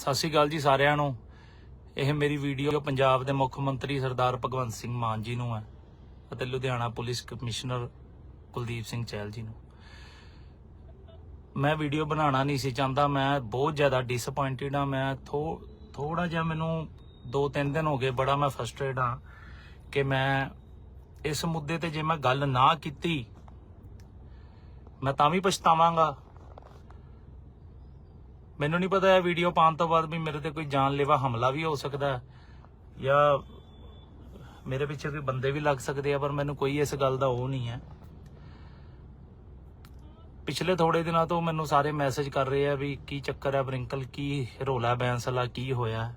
ਸਤਿ ਸ਼੍ਰੀ ਅਕਾਲ ਜੀ ਸਾਰਿਆਂ ਨੂੰ। ਇਹ ਮੇਰੀ ਵੀਡੀਓ ਪੰਜਾਬ ਦੇ ਮੁੱਖ ਮੰਤਰੀ ਸਰਦਾਰ ਭਗਵੰਤ ਸਿੰਘ ਮਾਨ ਜੀ ਨੂੰ ਹੈ ਅਤੇ ਲੁਧਿਆਣਾ ਪੁਲਿਸ ਕਮਿਸ਼ਨਰ ਕੁਲਦੀਪ ਸਿੰਘ ਚਹਿਲ ਜੀ ਨੂੰ। ਮੈਂ ਵੀਡੀਓ ਬਣਾਉਣਾ ਨਹੀਂ ਸੀ ਚਾਹੁੰਦਾ, ਮੈਂ ਬਹੁਤ ਜ਼ਿਆਦਾ ਡਿਸਪਾਇੰਟਡ ਹਾਂ, ਮੈਂ ਥੋੜਾ ਜਿਹਾ ਮੈਨੂੰ 2-3 ਦਿਨ ਹੋ ਗਏ, ਬੜਾ ਮੈਂ ਫਰਸਟ੍ਰੇਟ ਹਾਂ ਕਿ ਮੈਂ ਇਸ ਮੁੱਦੇ ਤੇ ਜੇ ਮੈਂ ਗੱਲ ਨਾ ਕੀਤੀ, ਮੈਂ ਤਾਂ ਵੀ ਪਛਤਾਵਾਂਗਾ। ਮੈਨੂੰ ਨਹੀਂ ਪਤਾ ਇਹ ਵੀਡੀਓ ਪਾਉਣ ਤੋਂ ਬਾਅਦ ਵੀ ਮੇਰੇ ਤੇ ਕੋਈ ਜਾਨਲੇਵਾ ਹਮਲਾ ਵੀ ਹੋ ਸਕਦਾ ਜਾਂ ਮੇਰੇ ਪਿੱਛੇ ਕੋਈ ਬੰਦੇ ਵੀ ਲੱਗ ਸਕਦੇ ਆ, ਪਰ ਮੈਨੂੰ ਕੋਈ ਇਸ ਗੱਲ ਦਾ ਉਹ ਨਹੀਂ ਹੈ। ਪਿਛਲੇ ਥੋੜੇ ਦਿਨਾਂ ਤੋਂ ਮੈਨੂੰ ਸਾਰੇ ਮੈਸੇਜ ਕਰ ਰਹੇ ਆ ਵੀ ਕੀ ਚੱਕਰ ਹੈ ਬ੍ਰਿੰਕਲ ਕੀ ਰੋਲਾ ਬੈਂਸਲਾ ਕੀ ਹੋਇਆ।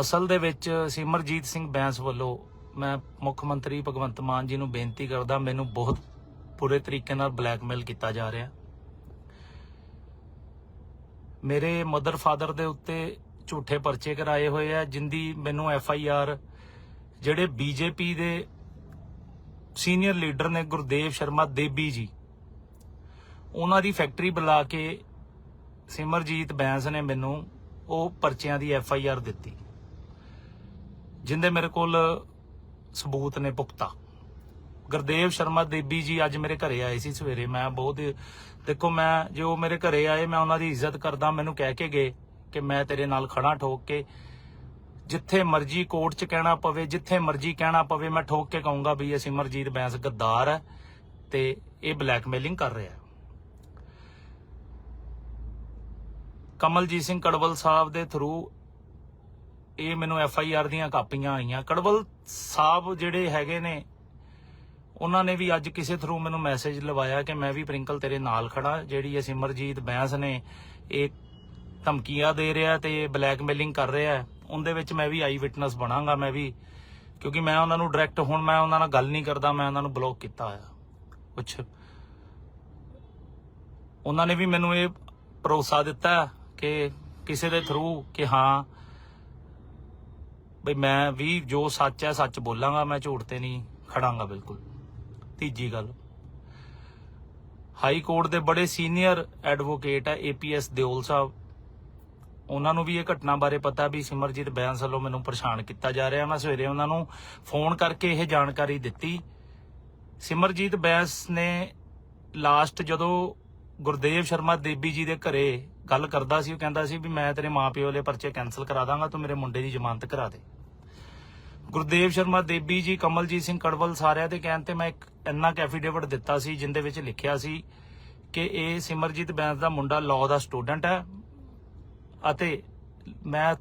ਅਸਲ ਦੇ ਵਿੱਚ ਸਿਮਰਜੀਤ ਸਿੰਘ ਬੈਂਸ ਵੱਲੋਂ ਮੈਂ ਮੁੱਖ ਮੰਤਰੀ ਭਗਵੰਤ ਮਾਨ ਜੀ ਨੂੰ ਬੇਨਤੀ ਕਰਦਾ, ਮੈਨੂੰ ਬਹੁਤ ਬੁਰੇ ਤਰੀਕੇ ਨਾਲ ਬਲੈਕਮੇਲ ਕੀਤਾ ਜਾ ਰਿਹਾ। ਮੇਰੇ ਮਦਰ ਫਾਦਰ ਦੇ ਉੱਤੇ ਝੂਠੇ ਪਰਚੇ ਕਰਾਏ ਹੋਏ ਆ, ਜਿੰਦੀ ਮੈਨੂੰ ਐਫ ਆਈ ਆਰ ਜਿਹੜੇ ਬੀਜੇਪੀ ਦੇ ਸੀਨੀਅਰ ਲੀਡਰ ਨੇ ਗੁਰਦੇਵ ਸ਼ਰਮਾ ਦੇਬੀ ਜੀ, ਉਹਨਾਂ ਦੀ ਫੈਕਟਰੀ ਬੁਲਾ ਕੇ ਸਿਮਰਜੀਤ ਬੈਂਸ ਨੇ ਮੈਨੂੰ ਉਹ ਪਰਚਿਆਂ ਦੀ ਐਫ ਆਈ ਆਰ ਦਿੱਤੀ, ਜਿੰਦੇ ਮੇਰੇ ਕੋਲ ਸਬੂਤ ਨੇ ਪੁਖਤਾ। ਗੁਰਦੇਵ ਸ਼ਰਮਾ ਦੇਬੀ ਜੀ ਅੱਜ ਮੇਰੇ ਘਰੇ ਆਏ ਸੀ ਸਵੇਰੇ, ਮੈਂ ਬਹੁਤ ਦੇਖੋ, ਮੈਂ ਜੇ ਉਹ ਮੇਰੇ ਘਰੇ ਆਏ, ਮੈਂ ਉਹਨਾਂ ਦੀ ਇੱਜ਼ਤ ਕਰਦਾ, ਮੈਨੂੰ ਕਹਿ ਕੇ ਗਏ ਕਿ ਮੈਂ ਤੇਰੇ ਨਾਲ ਖੜਾ ਠੋਕ ਕੇ, ਜਿੱਥੇ ਮਰਜ਼ੀ ਕੋਰਟ 'ਚ ਕਹਿਣਾ ਪਵੇ, ਜਿੱਥੇ ਮਰਜ਼ੀ ਕਹਿਣਾ ਪਵੇ, ਮੈਂ ਠੋਕ ਕੇ ਕਹੂੰਗਾ ਵੀ ਇਹ ਸਿਮਰਜੀਤ ਬੈਂਸ ਗੱਦਾਰ ਹੈ ਤੇ ਇਹ ਬਲੈਕਮੇਲਿੰਗ ਕਰ ਰਿਹਾ। ਹੈ ਕਮਲਜੀਤ ਸਿੰਘ ਕੜਵਲ ਸਾਹਿਬ ਦੇ ਥਰੂ ਇਹ ਮੈਨੂੰ ਐਫ ਆਈ ਆਰ ਦੀਆਂ ਕਾਪੀਆਂ ਆਈਆਂ। ਕੜਵਲ ਸਾਹਿਬ ਜਿਹੜੇ ਹੈਗੇ ਨੇ ਉਹਨਾਂ ਨੇ ਵੀ ਅੱਜ ਕਿਸੇ ਥਰੂ ਮੈਨੂੰ ਮੈਸੇਜ ਲਵਾਇਆ ਕਿ ਮੈਂ ਵੀ ਪ੍ਰਿੰਕਲ ਤੇਰੇ ਨਾਲ ਖੜਾ ਜਿਹੜੀ ਇਹ ਸਿਮਰਜੀਤ ਬੈਂਸ ਨੇ ਇਹ ਧਮਕੀਆਂ ਦੇ ਰਿਹਾ ਤੇ ਬਲੈਕਮੇਲਿੰਗ ਕਰ ਰਿਹਾ, ਉਹਦੇ ਵਿੱਚ ਮੈਂ ਵੀ ਆਈ ਵਿਟਨੈਸ ਬਣਾਂਗਾ ਮੈਂ ਵੀ, ਕਿਉਂਕਿ ਮੈਂ ਉਹਨਾਂ ਨੂੰ ਡਾਇਰੈਕਟ ਹੁਣ ਮੈਂ ਉਹਨਾਂ ਨਾਲ ਗੱਲ ਨਹੀਂ ਕਰਦਾ, ਮੈਂ ਉਹਨਾਂ ਨੂੰ ਬਲੌਕ ਕੀਤਾ ਹੋਇਆ। ਕੁਛ। ਉਹਨਾਂ ਨੇ ਵੀ ਮੈਨੂੰ ਇਹ ਭਰੋਸਾ ਦਿੱਤਾ ਕਿ ਕਿਸੇ ਦੇ ਥਰੂ ਕਿ ਹਾਂ, ਬਈ ਮੈਂ ਵੀ ਜੋ ਸੱਚ ਹੈ ਸੱਚ ਬੋਲਾਂਗਾ, ਮੈਂ ਝੂਠ ਤੇ ਨਹੀਂ ਖੜਾਂਗਾ, ਬਿਲਕੁਲ। ਤੀਜੀ ਗੱਲ। ਹਾਈ ਕੋਰਟ ਦੇ ਬੜੇ ਸੀਨੀਅਰ ਐਡਵੋਕੇਟ ਹੈ ਏਪੀਐਸ ਦਿਓਲ ਸਾਹਿਬ। ਉਹਨਾਂ ਨੂੰ ਵੀ ਇਹ ਘਟਨਾ ਬਾਰੇ ਪਤਾ ਵੀ ਸਿਮਰਜੀਤ ਬੈਂਸ ਵੱਲੋਂ ਮੈਨੂੰ ਪਰੇਸ਼ਾਨ ਕੀਤਾ ਜਾ ਰਿਹਾ। ਮੈਂ ਸਵੇਰੇ ਉਹਨਾਂ ਨੂੰ ਫੋਨ ਕਰਕੇ ਇਹ ਜਾਣਕਾਰੀ ਦਿੱਤੀ। ਸਿਮਰਜੀਤ ਬੈਂਸ ਨੇ ਲਾਸਟ ਜਦੋਂ ਗੁਰਦੇਵ ਸ਼ਰਮਾ ਦੇਬੀ ਜੀ ਦੇ ਘਰੇ ਗੱਲ ਕਰਦਾ ਸੀ, ਉਹ ਕਹਿੰਦਾ ਸੀ ਵੀ ਮੈਂ ਤੇਰੇ ਮਾਪਿਓ ਵਾਲੇ ਪਰਚੇ ਕੈਨਸਲ ਕਰਾ ਦਾਂਗਾ, ਤੂੰ ਮੇਰੇ ਮੁੰਡੇ ਦੀ ਜ਼ਮਾਨਤ ਕਰਾ ਦੇ। ਗੁਰਦੇਵ ਸ਼ਰਮਾ, ਦੇਬੀ ਜੀ, ਕਮਲਜੀਤ ਸਿੰਘ ਕੜਵਲ ਸਾਰਿਆਂ ਦੇ ਕਹਿਣ ਤੇ ਮੈਂ ਇੱਕ ਇੰਨਾ ਐਫੀਡੇਵਿਟ ਦਿੱਤਾ ਸੀ, ਜਿੰਦੇ ਵਿੱਚ ਲਿਖਿਆ ਸੀ ਕਿ ਇਹ ਸਿਮਰਜੀਤ ਬੈਂਸ ਦਾ ਮੁੰਡਾ ਲਾਅ ਦਾ ਸਟੂਡੈਂਟ ਹੈ ਅਤੇ ਮੈਂ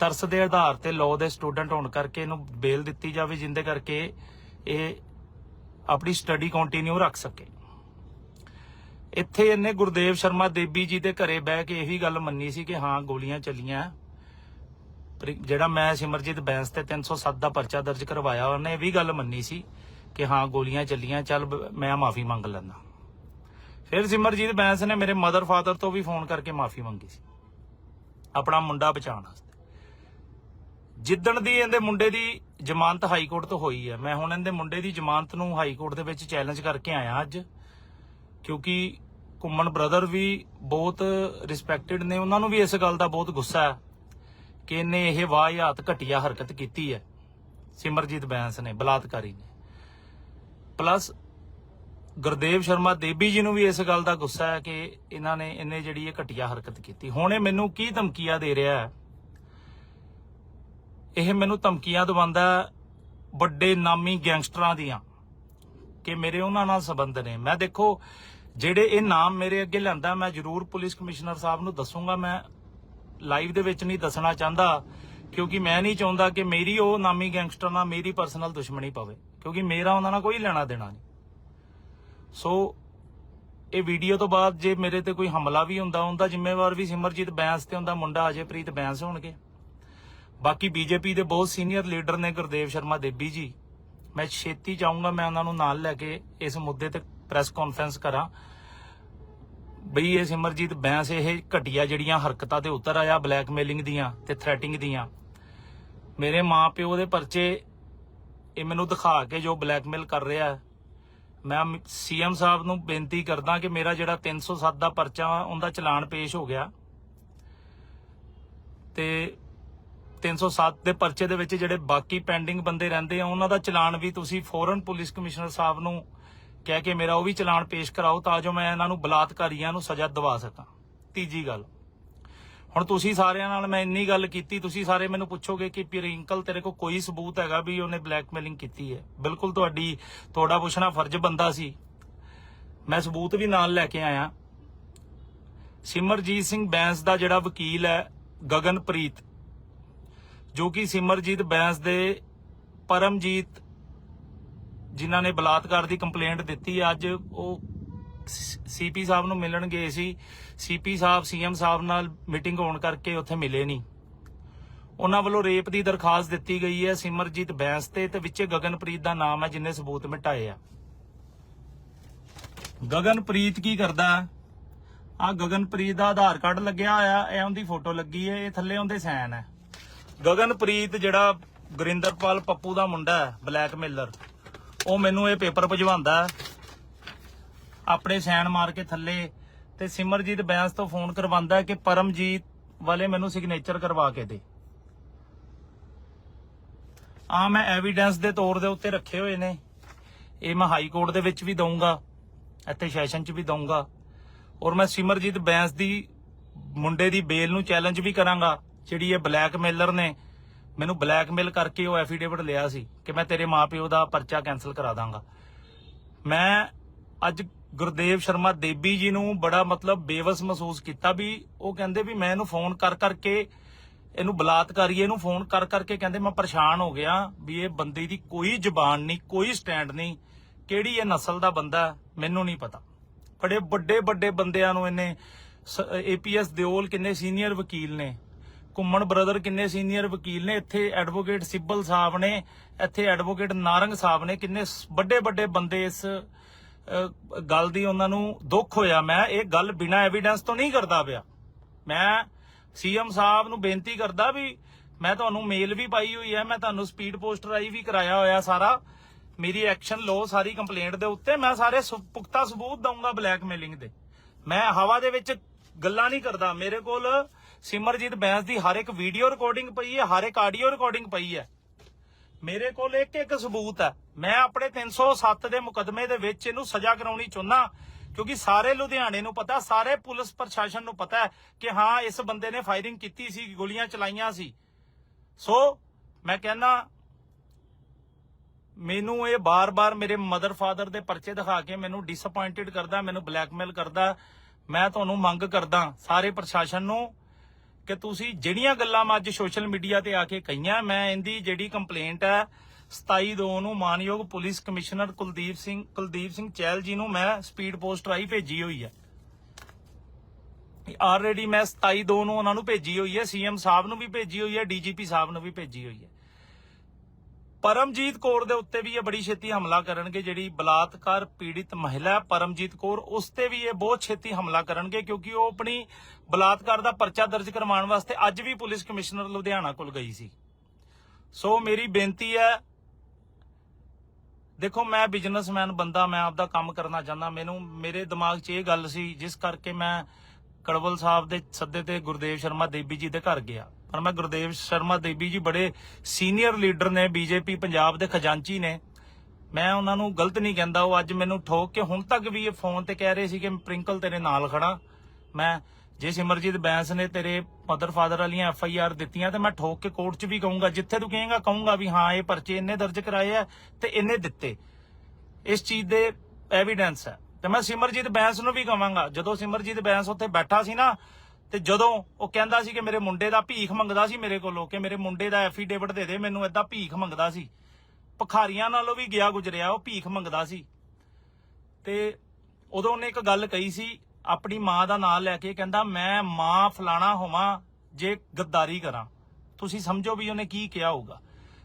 ਤਰਸ ਦੇ ਆਧਾਰ ਤੇ ਲਾਅ ਦੇ ਸਟੂਡੈਂਟ ਹੋਣ ਕਰਕੇ ਇਹਨੂੰ ਬੇਲ ਦਿੱਤੀ ਜਾਵੇ, ਜਿੰਦੇ ਕਰਕੇ ਇਹ ਆਪਣੀ ਸਟੱਡੀ ਕੰਟੀਨਿਊ ਰੱਖ ਸਕੇ। ਇੱਥੇ ਇਹਨੇ ਗੁਰਦੇਵ ਸ਼ਰਮਾ, ਦੇਬੀ ਜੀ ਦੇ ਘਰੇ ਬਹਿ ਕੇ ਇਹੀ ਗੱਲ ਮੰਨੀ ਸੀ ਕਿ ਹਾਂ, ਗੋਲੀਆਂ ਚੱਲੀਆਂ। ਜਿਹੜਾ ਮੈਂ ਸਿਮਰਜੀਤ ਬੈਂਸ ਤੇ 307 ਦਾ ਪਰਚਾ ਦਰਜ ਕਰਵਾਇਆ, ਉਹਨੇ ਇਹ ਵੀ ਗੱਲ ਮੰਨੀ ਸੀ ਕਿ ਹਾਂ, ਗੋਲੀਆਂ ਚੱਲੀਆਂ, ਚੱਲ ਮੈਂ ਮਾਫੀ ਮੰਗ ਲੈਂਦਾ। ਫਿਰ ਸਿਮਰਜੀਤ ਬੈਂਸ ਨੇ ਮੇਰੇ ਮਦਰ ਫਾਦਰ ਤੋਂ ਵੀ ਫੋਨ ਕਰਕੇ ਮਾਫੀ ਮੰਗੀ ਸੀ। ਆਪਣਾ ਮੁੰਡਾ ਬਚਾਉਣ ਵਾਸਤੇ। ਜਿੱਦਣ ਦੀ ਇਹਦੇ ਮੁੰਡੇ ਦੀ ਜ਼ਮਾਨਤ ਹਾਈ ਕੋਰਟ ਤੋਂ ਹੋਈ ਹੈ, ਮੈਂ ਹੁਣ ਇਹਦੇ ਮੁੰਡੇ ਦੀ ਜ਼ਮਾਨਤ ਨੂੰ ਹਾਈ ਕੋਰਟ ਦੇ ਵਿੱਚ ਚੈਲੰਜ ਕਰਕੇ ਆਇਆ ਅੱਜ, ਕਿਉਂਕਿ ਘੁੰਮਣ ਬ੍ਰਦਰ ਵੀ ਬਹੁਤ ਰਿਸਪੈਕਟਡ ਨੇ, ਉਹਨਾਂ ਨੂੰ ਵੀ ਇਸ ਗੱਲ ਦਾ ਬਹੁਤ ਗੁੱਸਾ ਹੈ। ਕਿ ਇਹਨੇ ਇਹ ਵਾਹਿਆਤ ਘਟੀਆ ਹਰਕਤ ਕੀਤੀ ਹੈ। ਸਿਮਰਜੀਤ ਬੈਂਸ ਨੇ, ਬਲਾਤਕਾਰੀ ਨੇ। ਪਲੱਸ ਗੁਰਦੇਵ ਸ਼ਰਮਾ ਦੇਬੀ ਜੀ ਨੂੰ ਵੀ ਇਸ ਗੱਲ ਦਾ ਗੁੱਸਾ ਹੈ ਕਿ ਇਹਨਾਂ ਨੇ ਇਹਨੇ ਜਿਹੜੀ ਇਹ ਘਟੀਆ ਹਰਕਤ ਕੀਤੀ। ਹੁਣ ਇਹ ਮੈਨੂੰ ਕੀ ਧਮਕੀਆਂ ਦੇ ਰਿਹਾ ਹੈ? ਇਹ ਮੈਨੂੰ ਧਮਕੀਆਂ ਦਵਾਉਂਦਾ ਵੱਡੇ ਨਾਮੀ ਗੈਂਗਸਟਰਾਂ ਦੀਆਂ ਕਿ ਮੇਰੇ ਉਹਨਾਂ ਨਾਲ ਸੰਬੰਧ ਨੇ। ਮੈਂ ਦੇਖੋ, ਜਿਹੜੇ ਇਹ ਨਾਮ ਮੇਰੇ ਅੱਗੇ ਲਿਆਂਦਾ, ਮੈਂ ਜ਼ਰੂਰ ਪੁਲਿਸ ਕਮਿਸ਼ਨਰ ਸਾਹਿਬ ਨੂੰ ਦੱਸੂਗਾ, ਮੈਂ ਲਾਈਵ ਦੇ ਵਿੱਚ ਨਹੀਂ ਦੱਸਣਾ ਚਾਹੁੰਦਾ, ਕਿਉਂਕਿ ਮੈਂ ਨਹੀਂ ਚਾਹੁੰਦਾ ਕਿ ਮੇਰੀ ਉਹ ਨਾਮੀ ਗੈਂਗਸਟਰ ਨਾਲ ਮੇਰੀ ਪਰਸਨਲ ਦੁਸ਼ਮਣੀ ਪਵੇ, ਕਿਉਂਕਿ ਮੇਰਾ ਉਹਨਾਂ ਨਾਲ ਕੋਈ ਲੈਣਾ ਦੇਣਾ ਨਹੀਂ। ਸੋ ਇਹ ਵੀਡੀਓ ਤੋਂ ਬਾਅਦ ਜੇ ਮੇਰੇ ਤੇ ਕੋਈ ਹਮਲਾ ਵੀ ਹੁੰਦਾ, ਉਹਦਾ ਜ਼ਿੰਮੇਵਾਰ ਵੀ ਸਿਮਰਜੀਤ ਬੈਂਸ ਤੇ ਹੁੰਦਾ ਮੁੰਡਾ ਅਜੇਪ੍ਰੀਤ ਬੈਂਸ ਹੋਣਗੇ। ਬਾਕੀ ਬੀਜੇਪੀ ਦੇ ਬਹੁਤ ਸੀਨੀਅਰ ਲੀਡਰ ਨੇ ਗੁਰਦੇਵ ਸ਼ਰਮਾ ਦੇਬੀ ਜੀ। ਮੈਂ ਛੇਤੀ ਚਾਹੂੰਗਾ ਮੈਂ ਉਹਨਾਂ ਨੂੰ ਨਾਲ ਲੈ ਕੇ ਇਸ ਮੁੱਦੇ ਤੇ ਪ੍ਰੈਸ ਕਾਨਫਰੰਸ ਕਰਾਂ। ਬਈ ਇਹ ਸਿਮਰਜੀਤ ਬੈਂਸ ਇਹ ਘਟੀਆ ਜਿਹੜੀਆਂ ਹਰਕਤਾਂ ਤੇ ਉਤਰ ਆਇਆ ਬਲੈਕਮੇਲਿੰਗ ਦੀਆਂ ਤੇ ਥ੍ਰੈਟਿੰਗ ਦੀਆਂ। ਮੇਰੇ ਮਾਪਿਓ ਦੇ ਪਰਚੇ ਇਹ ਮੈਨੂੰ ਦਿਖਾ ਕੇ ਜੋ ਬਲੈਕਮੇਲ ਕਰ ਰਿਹਾ ਹੈ, ਮੈਂ ਸੀਐਮ ਸਾਹਿਬ ਨੂੰ ਬੇਨਤੀ ਕਰਦਾ ਕਿ ਮੇਰਾ ਜਿਹੜਾ 307 ਦਾ ਪਰਚਾ ਵਾ, ਉਹਦਾ ਚਲਾਨ ਪੇਸ਼ ਹੋ ਗਿਆ। ਤੇ 307 ਦੇ ਪਰਚੇ ਦੇ ਵਿੱਚ ਜਿਹੜੇ ਬਾਕੀ ਪੈਂਡਿੰਗ ਬੰਦੇ ਰਹਿੰਦੇ ਆ ਉਹਨਾਂ ਦਾ ਚਲਾਨ ਵੀ ਤੁਸੀਂ ਫੋਰਨ ਪੁਲਿਸ ਕਮਿਸ਼ਨਰ ਸਾਹਿਬ ਨੂੰ ਕਹਿ ਕੇ ਮੇਰਾ ਉਹ ਵੀ ਚਲਾਨ ਪੇਸ਼ ਕਰਾਓ ਤਾਂ ਜੋ ਮੈਂ ਇਹਨਾਂ ਨੂੰ ਬਲਾਤਕਾਰੀਆਂ ਨੂੰ ਸਜ਼ਾ ਦਿਵਾ ਸਕਾਂ। ਤੀਜੀ ਗੱਲ, ਹੁਣ ਤੁਸੀਂ ਸਾਰਿਆਂ ਨਾਲ ਮੈਂ ਇੰਨੀ ਗੱਲ ਕੀਤੀ, ਤੁਸੀਂ ਸਾਰੇ ਮੈਨੂੰ ਪੁੱਛੋਗੇ ਕਿ ਪ੍ਰਿੰਕਲ ਤੇਰੇ ਕੋਲ ਕੋਈ ਸਬੂਤ ਹੈਗਾ ਵੀ ਉਹਨੇ ਬਲੈਕਮੇਲਿੰਗ ਕੀਤੀ ਹੈ? ਬਿਲਕੁਲ ਤੁਹਾਡੀ, ਤੁਹਾਡਾ ਪੁੱਛਣਾ ਫਰਜ਼ ਬੰਦਾ ਸੀ। ਮੈਂ ਸਬੂਤ ਵੀ ਨਾਲ ਲੈ ਕੇ ਆਇਆ। ਸਿਮਰਜੀਤ ਸਿੰਘ ਬੈਂਸ ਦਾ ਜਿਹੜਾ ਵਕੀਲ ਹੈ, ਗਗਨਪ੍ਰੀਤ, ਜੋ ਕਿ ਸਿਮਰਜੀਤ ਬੈਂਸ ਦੇ ਪਰਮਜੀਤ ਜਿਨ੍ਹਾਂ ਨੇ ਬਲਾਤਕਾਰ ਦੀ ਕੰਪਲੇਂਟ ਦਿੱਤੀ, ਅੱਜ ਉਹ ਸੀਪੀ ਸਾਹਿਬ ਨੂੰ ਮਿਲਣ ਗਏ ਸੀ। ਸੀਪੀ ਸਾਹਿਬ, ਸੀਐਮ ਸਾਹਿਬ ਨਾਲ ਮੀਟਿੰਗ ਹੋਣ ਕਰਕੇ ਉੱਥੇ ਮਿਲੇ ਨਹੀਂ। ਉਹਨਾਂ ਵੱਲੋਂ ਰੇਪ ਦੀ ਦਰਖਾਸਤ ਦਿੱਤੀ ਗਈ ਹੈ ਸਿਮਰਜੀਤ ਬੈਂਸ ਤੇ ਤੇ ਵਿੱਚੇ ਗਗਨਪ੍ਰੀਤ ਦਾ ਨਾਮ ਹੈ, ਜਿਨੇ ਸਬੂਤ ਮਿਟਾਏ ਆ। ਗਗਨਪ੍ਰੀਤ ਕੀ ਕਰਦਾ? ਆ ਗਗਨਪ੍ਰੀਤ ਦਾ ਆਧਾਰ ਕਾਰਡ ਲੱਗਿਆ ਹੋਇਆ, ਇਹ ਉਹਦੀ ਫੋਟੋ ਲੱਗੀ ਹੈ, ਇਹ ਥੱਲੇ ਉਹਦੇ ਸਾਈਨ ਹੈ। ਗਗਨਪ੍ਰੀਤ ਜਿਹੜਾ ਗੁਰਿੰਦਰਪਾਲ ਪੱਪੂ ਦਾ ਮੁੰਡਾ ਹੈ, ਬਲੈਕਮੇਲਰ। ਉਹ ਮੈਨੂੰ ਇਹ ਪੇਪਰ ਭਜਵਾਉਂਦਾ ਆਪਣੇ ਸਾਈਨ ਮਾਰ ਕੇ ਥੱਲੇ ਤੇ ਸਿਮਰਜੀਤ ਬੈਂਸ ਤੋਂ ਫੋਨ ਕਰਵਾਉਂਦਾ ਕਿ ਪਰਮਜੀਤ ਵਾਲੇ ਮੈਨੂੰ ਸਿਗਨੇਚਰ ਕਰਵਾ ਕੇ ਦੇ। ਆ ਮੈਂ ਐਵੀਡੈਂਸ ਦੇ ਤੌਰ ਦੇ ਉੱਤੇ ਰੱਖੇ ਹੋਏ ਨੇ। ਇਹ ਮੈਂ ਹਾਈ ਕੋਰਟ ਦੇ ਵਿੱਚ ਵੀ ਦਊਂਗਾ, ਇੱਥੇ ਸੈਸ਼ਨ 'ਚ ਵੀ ਦਊਂਗਾ। ਔਰ ਮੈਂ ਸਿਮਰਜੀਤ ਬੈਂਸ ਦੀ ਮੁੰਡੇ ਦੀ ਬੇਲ ਨੂੰ ਚੈਲੰਜ ਵੀ ਕਰਾਂਗਾ, ਜਿਹੜੀ ਇਹ ਬਲੈਕਮੇਲਰ ਨੇ। ਮੈਨੂੰ ਬਲੈਕਮੇਲ ਕਰਕੇ ਉਹ ਐਫੀਡੇਵਿਟ ਲਿਆ ਸੀ ਕਿ ਮੈਂ ਤੇਰੇ ਮਾਪਿਓ ਦਾ ਪਰਚਾ ਕੈਨਸਲ ਕਰਾ ਦਾਂਗਾ। ਮੈਂ ਅੱਜ ਗੁਰਦੇਵ ਸ਼ਰਮਾ ਦੇਬੀ ਜੀ ਨੂੰ ਬੜਾ ਮਤਲਬ ਬੇਵਸ ਮਹਿਸੂਸ ਕੀਤਾ ਵੀ ਉਹ ਕਹਿੰਦੇ ਵੀ ਮੈਂ ਇਹਨੂੰ ਫੋਨ ਕਰ ਕਰਕੇ, ਇਹਨੂੰ ਬਲਾਤਕਾਰੀ, ਇਹਨੂੰ ਫੋਨ ਕਰ ਕਰਕੇ ਕਹਿੰਦੇ ਮੈਂ ਪਰੇਸ਼ਾਨ ਹੋ ਗਿਆ ਵੀ ਇਹ ਬੰਦੇ ਦੀ ਕੋਈ ਜ਼ੁਬਾਨ ਨਹੀਂ, ਕੋਈ ਸਟੈਂਡ ਨਹੀਂ, ਕਿਹੜੀ ਇਹ ਨਸਲ ਦਾ ਬੰਦਾ ਮੈਨੂੰ ਨਹੀਂ ਪਤਾ। ਬੜੇ ਵੱਡੇ ਵੱਡੇ ਬੰਦਿਆਂ ਨੂੰ ਇਹਨੇ ਏਪੀਐਸ ਦਿਓਲ ਕਿੰਨੇ ਸੀਨੀਅਰ ਵਕੀਲ ਨੇ ਘੁੰਮਣ ਬ੍ਰਦਰ ਕਿੰਨੇ ਸੀਨੀਅਰ ਵਕੀਲ ਨੇ, ਇੱਥੇ ਐਡਵੋਕੇਟ ਸਿੱਬਲ ਸਾਹਿਬ ਨੇ, ਇੱਥੇ ਐਡਵੋਕੇਟ ਨਾਰੰਗ ਸਾਹਿਬ ਨੇ, ਕਿੰਨੇ ਵੱਡੇ ਵੱਡੇ ਬੰਦੇ ਇਸ ਗੱਲ ਦੀ ਉਹਨਾਂ ਨੂੰ ਦੁੱਖ ਹੋਇਆ। ਮੈਂ ਇਹ ਗੱਲ ਬਿਨਾਂ ਐਵੀਡੈਂਸ ਤੋਂ ਨਹੀਂ ਕਰਦਾ ਪਿਆ। ਮੈਂ ਸੀਐਮ ਸਾਹਿਬ ਨੂੰ ਬੇਨਤੀ ਕਰਦਾ ਵੀ ਮੈਂ ਤੁਹਾਨੂੰ ਮੇਲ ਵੀ ਪਾਈ ਹੋਈ ਹੈ, ਮੈਂ ਤੁਹਾਨੂੰ ਸਪੀਡ ਪੋਸਟਰ ਆਈ ਵੀ ਕਰਾਇਆ ਹੋਇਆ ਸਾਰਾ। ਮੇਰੀ ਐਕਸ਼ਨ ਲੋ ਸਾਰੀ ਕੰਪਲੇਂਟ ਦੇ ਉੱਤੇ, ਮੈਂ ਸਾਰੇ ਸੁ- ਪੁਖਤਾ ਸਬੂਤ ਦਊਂਗਾ ਬਲੈਕਮੇਲਿੰਗ ਦੇ। ਮੈਂ ਹਵਾ ਦੇ ਵਿੱਚ ਗੱਲਾਂ ਨਹੀਂ ਕਰਦਾ। ਮੇਰੇ ਕੋਲ ਸਿਮਰਜੀਤ ਬੈਂਸ ਦੀ ਹਰ ਇੱਕ ਵੀਡੀਓ ਰਿਕਾਰਡਿੰਗ ਪਈ ਹੈ, ਹਰ ਇੱਕ ਆਡੀਓ ਰਿਕਾਰਡਿੰਗ ਪਈ ਹੈ। ਮੇਰੇ ਕੋਲ ਇੱਕ ਇੱਕ ਸਬੂਤ ਹੈ। ਮੈਂ ਆਪਣੇ 307 ਦੇ ਮੁਕਦਮੇ ਦੇ ਵਿੱਚ ਇਹਨੂੰ ਸਜ਼ਾ ਕਰਾਉਣੀ ਚਾਹੁੰਦਾ ਕਿਉਂਕਿ ਸਾਰੇ ਲੁਧਿਆਣੇ ਨੂੰ ਪਤਾ, ਸਾਰੇ ਪੁਲਿਸ ਪ੍ਰਸ਼ਾਸਨ ਨੂੰ ਪਤਾ ਕਿ ਹਾਂ, ਇਸ ਬੰਦੇ ਨੇ ਫਾਇਰਿੰਗ ਕੀਤੀ ਸੀ, ਗੋਲੀਆਂ ਚਲਾਈਆਂ ਸੀ। ਸੋ, ਮੈਂ ਕਹਿੰਦਾ, ਮੈਨੂੰ ਇਹ ਬਾਰ-ਬਾਰ ਮੇਰੇ ਮਦਰ ਫਾਦਰ ਦੇ ਪਰਚੇ ਦਿਖਾ ਕੇ ਮੈਨੂੰ ਡਿਸਪਾਇੰਟਡ ਕਰਦਾ, ਮੈਨੂੰ ਬਲੈਕਮੇਲ ਕਰਦਾ। ਮੈਂ ਤੁਹਾਨੂੰ ਮੰਗ ਕਰਦਾ, ਸਾਰੇ ਪ੍ਰਸ਼ਾਸਨ ਨੂੰ ਕਿ ਤੁਸੀਂ ਜਿਹੜੀਆਂ ਗੱਲਾਂ ਮੈਂ ਅੱਜ ਸੋਸ਼ਲ ਮੀਡੀਆ ਤੇ ਆ ਕੇ ਕਹੀਆਂ, ਮੈਂ ਇਹਦੀ ਜਿਹੜੀ ਕੰਪਲੇਂਟ ਹੈ 27 ਦੋ ਨੂੰ ਮਾਨਯੋਗ ਪੁਲਿਸ ਕਮਿਸ਼ਨਰ ਕੁਲਦੀਪ ਸਿੰਘ ਕੁਲਦੀਪ ਸਿੰਘ ਚਹਿਲ ਜੀ ਨੂੰ ਮੈਂ ਸਪੀਡ ਪੋਸਟ ਰਾਹੀਂ ਭੇਜੀ ਹੋਈ ਹੈ। ਆਲਰੇਡੀ ਮੈਂ 27 ਦੋ ਨੂੰ ਉਹਨਾਂ ਨੂੰ ਭੇਜੀ ਹੋਈ ਹੈ ਸੀਐਮ ਸਾਹਿਬ ਨੂੰ ਵੀ ਭੇਜੀ ਹੋਈ ਹੈ ਡੀਜੀਪੀ ਸਾਹਿਬ ਨੂੰ ਵੀ ਭੇਜੀ ਹੋਈ ਹੈ। ਪਰਮਜੀਤ ਕੌਰ ਦੇ ਉੱਤੇ ਵੀ ਇਹ ਬੜੀ ਛੇਤੀ ਹਮਲਾ ਕਰਨਗੇ, ਜਿਹੜੀ ਬਲਾਤਕਾਰ ਪੀੜਿਤ ਮਹਿਲਾ ਪਰਮਜੀਤ ਕੌਰ, ਉਸ ਤੇ ਵੀ ਇਹ ਬਹੁਤ ਛੇਤੀ ਹਮਲਾ ਕਰਨਗੇ, ਕਿਉਂਕਿ ਉਹ ਆਪਣੀ ਬਲਾਤਕਾਰ ਦਾ ਪਰਚਾ ਦਰਜ ਕਰਵਾਉਣ ਵਾਸਤੇ ਅੱਜ ਵੀ ਪੁਲਿਸ ਕਮਿਸ਼ਨਰ ਲੁਧਿਆਣਾ ਕੋਲ ਗਈ ਸੀ। ਸੋ ਮੇਰੀ ਬੇਨਤੀ ਹੈ, ਦੇਖੋ ਮੈਂ ਬਿਜ਼ਨਸਮੈਨ ਬੰਦਾ, ਮੈਂ ਆਪਦਾ ਕੰਮ ਕਰਨਾ ਚਾਹੁੰਦਾ, ਮੈਨੂੰ, ਮੇਰੇ ਦਿਮਾਗ 'ਚ ਇਹ ਗੱਲ ਸੀ, ਜਿਸ ਕਰਕੇ ਮੈਂ ਕੜਵਲ ਸਾਹਿਬ ਦੇ ਸੱਦੇ ਤੇ ਗੁਰਦੇਵ ਸ਼ਰਮਾ ਦੇਵੀ ਜੀ ਦੇ ਘਰ ਗਿਆ। ਪਰ ਮੈਂ ਗੁਰਦੇਵ ਸ਼ਰਮਾ ਦੇਬੀ ਜੀ ਬੜੇ ਸੀਨੀਅਰ ਲੀਡਰ ਨੇ, ਬੀਜੇਪੀ ਪੰਜਾਬ ਦੇ ਖਜ਼ਾਨਚੀ ਨੇ। ਮੈਂ ਉਹਨਾਂ ਨੂੰ ਗਲਤ ਨਹੀਂ ਕਹਿੰਦਾ, ਉਹ ਅੱਜ ਮੈਨੂੰ ਠੋਕ ਕੇ ਹੁਣ ਤੱਕ ਵੀ ਇਹ ਫੋਨ ਤੇ ਕਹਿ ਰਹੇ ਸੀ ਕਿ ਪ੍ਰਿੰਕਲ ਤੇਰੇ ਨਾਲ ਖੜਾ। ਮੈਂ ਜੇ ਸਿਮਰਜੀਤ ਬੈਂਸ ਨੇ ਤੇਰੇ ਮਦਰ ਫਾਦਰ ਵਾਲੀਆਂ ਐਫ ਆਈ ਆਰ ਦਿੱਤੀਆਂ ਤੇ ਮੈਂ ਠੋਕ ਕੇ ਕੋਰਟ 'ਚ ਵੀ ਕਹੂੰਗਾ, ਜਿੱਥੇ ਤੂੰ ਕਹੇਂਗਾ ਕਹੂੰਗਾ ਵੀ ਹਾਂ, ਇਹ ਪਰਚੇ ਇੰਨੇ ਦਰਜ ਕਰਾਏ ਆ ਤੇ ਇੰਨੇ ਦਿੱਤੇ। ਇਸ ਚੀਜ਼ ਦੇ ਐਵੀਡੈਂਸ ਹੈ। ਤੇ ਮੈਂ ਸਿਮਰਜੀਤ ਬੈਂਸ ਨੂੰ ਵੀ ਕਹਾਂਗਾ, ਜਦੋਂ ਸਿਮਰਜੀਤ ਬੈਂਸ ਉੱਥੇ ਬੈਠਾ ਸੀ ਨਾ ਤੇ ਜਦੋਂ ਉਹ ਕਹਿੰਦਾ ਸੀ ਕਿ ਮੇਰੇ ਮੁੰਡੇ ਦਾ ਭੀਖ ਮੰਗਦਾ ਸੀ ਮੇਰੇ ਕੋਲੋਂ, ਕਿ ਮੇਰੇ ਮੁੰਡੇ ਦਾ ਐਫੀਡੇਵਿਟ ਦੇ ਦੇ, ਮੈਨੂੰ ਏਦਾਂ ਭੀਖ ਮੰਗਦਾ ਸੀ। ਭਖਾਰੀਆਂ ਨਾਲੋਂ ਵੀ ਗਿਆ ਗੁਜਰਿਆ, ਉਹ ਭੀਖ ਮੰਗਦਾ ਸੀ। ਤੇ ਉਦੋਂ ਉਹਨੇ ਇੱਕ ਗੱਲ ਕਹੀ ਸੀ, ਆਪਣੀ ਮਾਂ ਦਾ ਨਾਮ ਲੈ ਕੇ ਕਹਿੰਦਾ, ਮੈਂ ਮਾਂ ਫਲਾਣਾ ਹੋਵਾਂ ਜੇ ਗੱਦਾਰੀ ਕਰਾਂ। ਤੁਸੀਂ ਸਮਝੋ ਵੀ ਉਹਨੇ ਕੀ ਕਿਹਾ ਹੋਊਗਾ।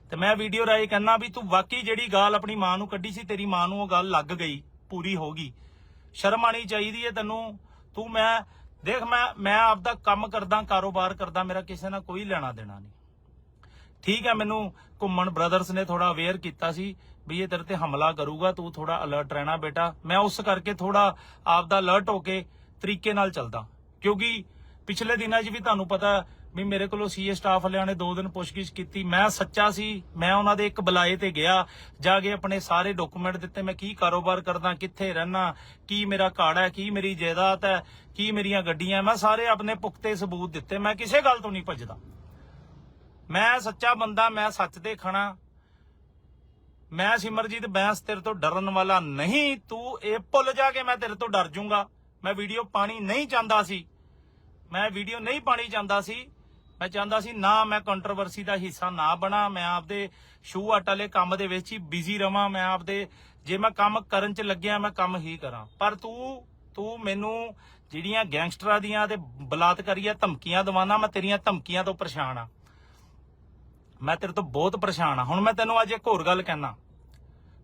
ਤੇ ਮੈਂ ਵੀਡੀਓ ਰਾਏ ਕਹਿੰਦਾ ਵੀ ਤੂੰ ਵਾਕਈ ਜਿਹੜੀ ਗਾਲ ਆਪਣੀ ਮਾਂ ਨੂੰ ਕੱਢੀ ਸੀ, ਤੇਰੀ ਮਾਂ ਨੂੰ ਉਹ ਗੱਲ ਲੱਗ ਗਈ, ਪੂਰੀ ਹੋ ਗਈ। ਸ਼ਰਮ ਆਣੀ ਚਾਹੀਦੀ ਹੈ ਤੈਨੂੰ। ਤੂੰ ਮੈਂ ਦੇਖ, ਮੈਂ ਮੈਂ ਆਪਦਾ ਕੰਮ ਕਰਦਾ, ਕਾਰੋਬਾਰ ਕਰਦਾ, ਮੇਰਾ ਕਿਸੇ ਨਾਲ ਕੋਈ ਲੈਣਾ ਦੇਣਾ ਨਹੀਂ। ਠੀਕ ਹੈ, ਮੈਨੂੰ ਘੁੰਮਣ ਬ੍ਰਦਰਸ ਨੇ ਥੋੜਾ ਅਵੇਅਰ ਕੀਤਾ ਸੀ ਵੀ ਇਹ ਤੇਰੇ ਤੇ ਹਮਲਾ ਕਰੂਗਾ, ਤੂੰ ਥੋੜਾ ਅਲਰਟ ਰਹਿਣਾ ਬੇਟਾ। ਮੈਂ ਉਸ ਕਰਕੇ ਥੋੜਾ ਆਪਦਾ ਅਲਰਟ ਹੋ ਕੇ ਤਰੀਕੇ ਨਾਲ ਚੱਲਦਾ। ਕਿਉਂਕਿ ਪਿਛਲੇ ਦਿਨਾਂ 'ਚ ਵੀ ਤੁਹਾਨੂੰ ਪਤਾ ਵੀ ਮੇਰੇ ਕੋਲੋਂ ਸੀਏ ਸਟਾਫ ਵਾਲਿਆਂ ਨੇ ਦੋ ਦਿਨ ਪੁੱਛਗਿੱਛ ਕੀਤੀ। ਮੈਂ ਸੱਚਾ ਸੀ, ਮੈਂ ਉਹਨਾਂ ਦੇ ਇੱਕ ਬੁਲਾਏ ਤੇ ਗਿਆ। ਜਾ ਕੇ ਆਪਣੇ ਸਾਰੇ ਡਾਕੂਮੈਂਟ ਦਿੱਤੇ। ਮੈਂ ਕੀ ਕਾਰੋਬਾਰ ਕਰਦਾ, ਕਿੱਥੇ ਰਹਿਣਾ, ਕੀ ਮੇਰਾ ਘਰ ਹੈ, ਕੀ ਮੇਰੀ ਜਾਇਦਾਦ ਹੈ, ਕੀ ਮੇਰੀਆਂ ਗੱਡੀਆਂ। ਮੈਂ ਸਾਰੇ ਆਪਣੇ ਪੁਖਤੇ ਸਬੂਤ ਦਿੱਤੇ। ਮੈਂ ਕਿਸੇ ਗੱਲ ਤੋਂ ਨਹੀਂ ਭੱਜਦਾ। ਮੈਂ ਸੱਚਾ ਬੰਦਾ, ਮੈਂ ਸੱਚ ਦੇ ਖਣਾ ਮੈਂ ਸਿਮਰਜੀਤ ਬੈਂਸ ਤੇਰੇ ਤੋਂ ਡਰਨ ਵਾਲਾ ਨਹੀਂ। ਤੂੰ ਇਹ ਭੁੱਲ ਜਾ ਕੇ ਮੈਂ ਤੇਰੇ ਤੋਂ ਡਰ ਜਾਊਂਗਾ ਮੈਂ ਵੀਡੀਓ ਪਾਣੀ ਨਹੀਂ ਚਾਹੁੰਦਾ ਸੀ। ਮੈਂ ਵੀਡੀਓ ਨਹੀਂ ਪਾਣੀ ਚਾਹੁੰਦਾ ਸੀ। ਮੈਂ ਚਾਹੁੰਦਾ ਸੀ ਨਾ ਮੈਂ ਕੰਟਰੋਵਰਸੀ ਦਾ ਹਿੱਸਾ ਨਾ ਬਣਾ, ਮੈਂ ਆਪਦੇ ਸ਼ੂ ਆਟ ਵਾਲੇ ਕੰਮ ਦੇ ਵਿੱਚ ਹੀ ਬਿਜ਼ੀ ਰਵਾਂ, ਮੈਂ ਆਪਦੇ, ਜੇ ਮੈਂ ਕੰਮ ਕਰਨ ਚ ਲੱਗਿਆ, ਮੈਂ ਕੰਮ ਹੀ ਕਰਾਂ। ਪਰ ਤੂੰ ਤੂੰ ਮੈਨੂੰ ਜਿਹੜੀਆਂ ਗੈਂਗਸਟਰਾਂ ਦੀਆਂ ਤੇ ਬਲਾਤਕਾਰੀਆਂ ਧਮਕੀਆਂ ਦਵਾਨਾ ਮੈਂ ਤੇਰੀਆਂ ਧਮਕੀਆਂ ਤੋਂ ਪਰੇਸ਼ਾਨ ਆ। ਮੈਂ ਤੇਰੇ ਤੋਂ ਬਹੁਤ ਪਰੇਸ਼ਾਨ ਆ। ਹੁਣ ਮੈਂ ਤੈਨੂੰ ਅੱਜ ਇੱਕ ਹੋਰ ਗੱਲ ਕਹਿਣਾ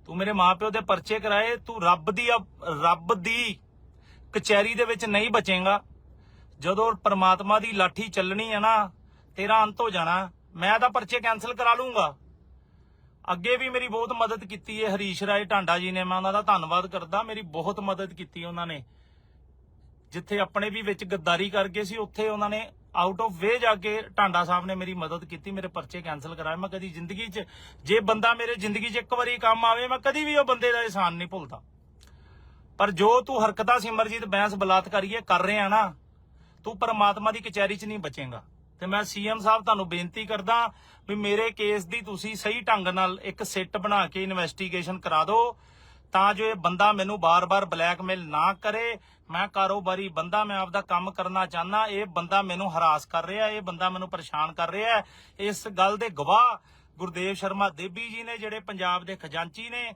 ਤੂੰ ਮੇਰੇ ਮਾਪਿਓ ਦੇ ਪਰਚੇ ਕਰਾਏ, ਤੂੰ ਰੱਬ ਦੀ ਰੱਬ ਦੀ ਕਚਹਿਰੀ ਦੇ ਵਿੱਚ ਨਹੀਂ ਬਚੇਗਾ। ਜਦੋਂ ਪਰਮਾਤਮਾ ਦੀ ਲਾਠੀ ਚੱਲਣੀ ਹੈ ਨਾ ਤੇਰਾ ਅੰਤ ਹੋ ਜਾਣਾ। ਮੈਂ ਤਾਂ ਪਰਚੇ ਕੈਨਸਲ ਕਰਾ ਲੂੰਗਾ। ਅੱਗੇ ਵੀ ਮੇਰੀ ਬਹੁਤ ਮਦਦ ਕੀਤੀ ਹੈ ਹਰੀਸ਼ ਰਾਏ ਢਾਂਡਾ ਜੀ ਨੇ। ਮੈਂ ਉਹਨਾਂ ਦਾ ਧੰਨਵਾਦ ਕਰਦਾ। ਮੇਰੀ ਬਹੁਤ ਮਦਦ ਕੀਤੀ ਉਹਨਾਂ ਨੇ। ਜਿੱਥੇ ਆਪਣੇ ਵੀ ਵਿੱਚ ਗੱਦਾਰੀ ਕਰਕੇ ਸੀ, ਉੱਥੇ ਉਹਨਾਂ ਨੇ ਆਊਟ ਆਫ ਵੇ ਜਾ ਕੇ ਢਾਂਡਾ ਸਾਹਿਬ ਨੇ ਮੇਰੀ ਮਦਦ ਕੀਤੀ, ਮੇਰੇ ਪਰਚੇ ਕੈਨਸਲ ਕਰਾਏ। ਮੈਂ ਕਦੀ ਜ਼ਿੰਦਗੀ 'ਚ, ਜੇ ਬੰਦਾ ਮੇਰੇ ਜ਼ਿੰਦਗੀ 'ਚ ਇੱਕ ਵਾਰੀ ਕੰਮ ਆਵੇ, ਮੈਂ ਕਦੀ ਵੀ ਉਹ ਬੰਦੇ ਦਾ ਇਹਸਾਨ ਨਹੀਂ ਭੁੱਲਦਾ। ਪਰ ਜੋ ਤੂੰ ਹਰਕਤਾਂ ਸਿਮਰਜੀਤ ਬੈਂਸ ਬਲਾਤਕਾਰੀਏ ਕਰ ਰਿਹਾ ਨਾ, ਤੂੰ ਪਰਮਾਤਮਾ ਦੀ ਕਚਹਿਰੀ 'ਚ ਨਹੀਂ ਬਚੇਗਾ। ਤੇ ਮੈਂ ਸੀਐਮ ਸਾਹਿਬ ਤੁਹਾਨੂੰ ਬੇਨਤੀ ਕਰਦਾ ਵੀ ਮੇਰੇ ਕੇਸ ਦੀ ਤੁਸੀਂ ਸਹੀ ਢੰਗ ਨਾਲ ਇੱਕ ਸਿੱਟ ਬਣਾ ਕੇ ਇਨਵੈਸਟੀਗੇਸ਼ਨ ਕਰਾ ਦਿਓ, ਤਾਂ ਜੋ ਇਹ ਬੰਦਾ ਮੈਨੂੰ ਬਾਰ-ਬਾਰ ਬਲੈਕਮੇਲ ਨਾ ਕਰੇ। ਮੈਂ ਕਾਰੋਬਾਰੀ ਬੰਦਾ, ਮੈਂ ਆਪਦਾ ਕੰਮ ਕਰਨਾ ਚਾਹਨਾ ਇਹ ਬੰਦਾ ਮੈਨੂੰ ਹਰਾਸ ਕਰ ਰਿਹਾ, ਇਹ ਬੰਦਾ ਮੈਨੂੰ ਪਰੇਸ਼ਾਨ ਕਰ ਰਿਹਾ। ਇਸ ਗੱਲ ਦੇ ਗਵਾਹ ਗੁਰਦੇਵ ਸ਼ਰਮਾ ਦੇਬੀ ਜੀ ਨੇ, ਜਿਹੜੇ ਪੰਜਾਬ ਦੇ ਖਜ਼ਾਨਚੀ ਨੇ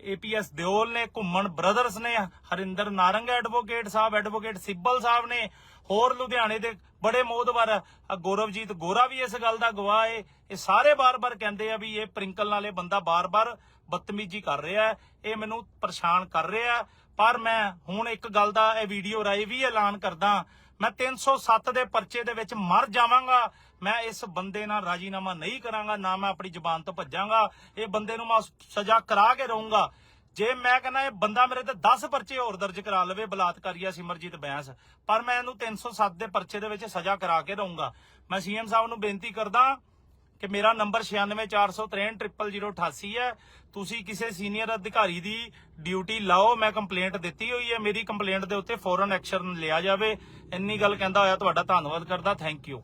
ਏਪੀਐਸ ਦਿਓਲ ਨੇ, ਘੁੰਮਣ ਬ੍ਰਦਰਸ ਨੇ, ਹਰਿੰਦਰ ਨਾਰੰਗ ਐਡਵੋਕੇਟ ਸਾਹਿਬ ਐਡਵੋਕੇਟ ਸਿੱਬਲ ਸਾਹਿਬ ਨੇ, ਹੋਰ ਲੁਧਿਆਣੇ ਦੇ ਬੜੇ ਮੋਦਵਰ ਗੌਰਵਜੀਤ ਗੋਰਾ ਵੀ ਇਸ ਗੱਲ ਦਾ ਗਵਾਹ ਹੈ ਇਹ ਸਾਰੇ ਬਾਰ-ਬਾਰ ਕਹਿੰਦੇ ਆ ਵੀ ਇਹ ਪ੍ਰਿੰਕਲ ਨਾਲੇ ਬੰਦਾ ਬਾਰ-ਬਾਰ ਬਦਤਮੀਜੀ ਕਰ ਰਿਹਾ ਇਹ ਮੈਨੂੰ ਪਰੇਸ਼ਾਨ ਕਰ ਰਿਹਾ ਪਰ ਮੈਂ ਹੁਣ ਇੱਕ ਗੱਲ ਦਾ ਇਹ ਵੀਡੀਓ ਰਾਈ ਵੀ ਐਲਾਨ ਕਰਦਾ ਮੈਂ 307 ਦੇ ਪਰਚੇ ਦੇ ਵਿੱਚ ਮਰ ਜਾਵਾਂਗਾ। ਮੈਂ ਇਸ ਬੰਦੇ ਨਾਲ ਰਾਜੀਨਾਮਾ ਨਹੀਂ ਕਰਾਂਗਾ, ਨਾ ਮੈਂ ਆਪਣੀ ਜ਼ੁਬਾਨ ਤੋਂ ਭੱਜਾਂਗਾ। ਇਹ ਬੰਦੇ ਨੂੰ ਮੈਂ ਸਜ਼ਾ ਕਰਾ ਕੇ ਰਹੂੰਗਾ। ਜੇ ਮੈਂ ਕਹਿੰਦਾ ਇਹ ਬੰਦਾ ਮੇਰੇ ਤੇ 10 ਪਰਚੇ ਹੋਰ ਦਰਜ ਕਰਾ ਲਵੇ ਬਲਾਤਕਾਰੀਆ ਸਿਮਰਜੀਤ ਬੈਂਸ, ਪਰ ਮੈਂ ਇਹਨੂੰ 307 ਦੇ ਪਰਚੇ ਦੇ ਵਿੱਚ ਸਜ਼ਾ ਕਰਾ ਕੇ ਰਹੂੰਗਾ ਮੈਂ ਸੀਐਮ ਸਾਹਿਬ ਨੂੰ ਬੇਨਤੀ ਕਰਦਾ ਕਿ ਮੇਰਾ ਨੰਬਰ 9646300088 ਹੈ। ਤੁਸੀਂ ਕਿਸੇ ਸੀਨੀਅਰ ਅਧਿਕਾਰੀ ਦੀ ਡਿਊਟੀ ਲਾਓ, ਮੈਂ ਕੰਪਲੇਂਟ ਦਿੱਤੀ ਹੋਈ ਹੈ। ਮੇਰੀ ਕੰਪਲੇਂਟ ਦੇ ਉੱਤੇ ਫੌਰਨ ਐਕਸ਼ਨ ਲਿਆ ਜਾਵੇ। ਇੰਨੀ ਗੱਲ ਕਹਿੰਦਾ ਹੋਇਆ, ਤੁਹਾਡਾ ਧੰਨਵਾਦ ਕਰਦਾ। Thank you.